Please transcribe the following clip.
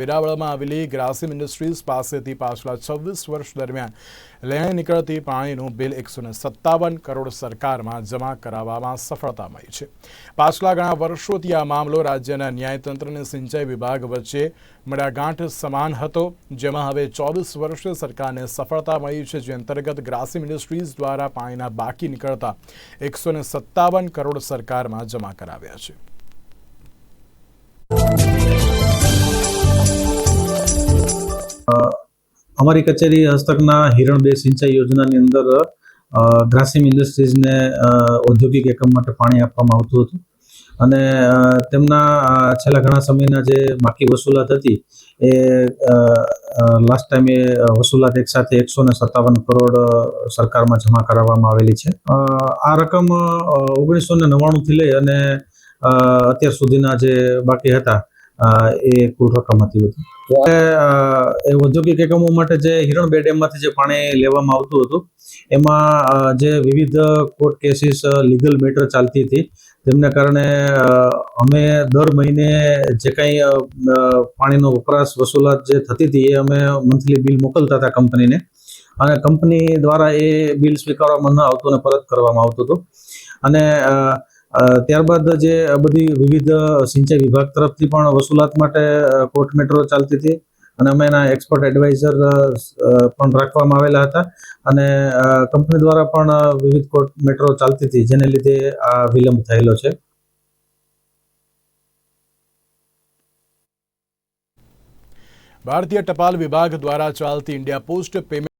વેરાવળમાં આવેલી ગ્રાસિમ ઇન્ડસ્ટ્રીઝ પાસેથી પાછલા છવ્વીસ વર્ષ દરમિયાન લેણે નીકળતી પાણીનું બિલ એકસો સત્તાવન કરોડ સરકારમાં જમા કરાવવામાં સફળતા મળી છે. પાછલા ઘણા વર્ષોથી આ મામલો રાજ્યના ન્યાયતંત્ર અને સિંચાઈ વિભાગ વચ્ચે મડાગાંઠ સમાન હતો, જેમાં હવે ચોવીસ વર્ષે સરકારને સફળતા મળી છે, જે અંતર્ગત ગ્રાસિમ ઇન્ડસ્ટ્રીઝ દ્વારા પાણીના બાકી નીકળતા એકસો સત્તાવન કરોડ સરકારમાં જમા કરાવ્યા છે. અમારી કચેરી હસ્તકના હિરણ બે સિંચાઈ યોજનાની અંદર ગ્રાસિમ ઇન્ડસ્ટ્રીઝને ઔદ્યોગિક એકમ માટે પાણી આપવામાં આવતું હતું. અને તેમના છેલ્લા ઘણા સમયના જે બાકી વસૂલાત હતી એ લાસ્ટ ટાઈમે વસૂલાત એક એકસો ને સત્તાવન કરોડ સરકારમાં જમા કરાવવામાં આવેલી છે. આ રકમ ઓગણીસો ને નવ્વાણુંથી લઈ અને અત્યાર સુધીના જે બાકી હતા એ કુલ હતી. બધી એ ઔદ્યોગિક એકમો માટે જે હિરણ બે ડેમમાંથી જે પાણી લેવામાં આવતું હતું, એમાં જે વિવિધ કોર્ટ કેસીસ લીગલ મેટર ચાલતી હતી, તેમને કારણે અમે દર મહિને જે કંઈ પાણીનો વપરાશ વસૂલાત જે થતી હતી, એ અમે મંથલી બિલ મોકલતા હતા કંપનીને. અને કંપની દ્વારા એ બિલ સ્વીકારવામાં ન આવતું અને પરત કરવામાં આવતું હતું. અને ત્યારબાદ જે બધી વિવિધ સિંચાઈ વિભાગ તરફથી પણ વસૂલાત માટે કોર્ટ મેટ્રો ચાલતી હતી અને અમે એના એક્સપર્ટ એડવાઇઝર પણ રાખવામાં આવેલા હતા અને કંપની દ્વારા પણ વિવિધ કોર્ટ મેટ્રો ચાલતી હતી જેને લીધે આ વિલંબ થયેલો છે. ભારતીય ટપાલ વિભાગ દ્વારા ચાલતી ઇન્ડિયા પોસ્ટ પેમેન્ટ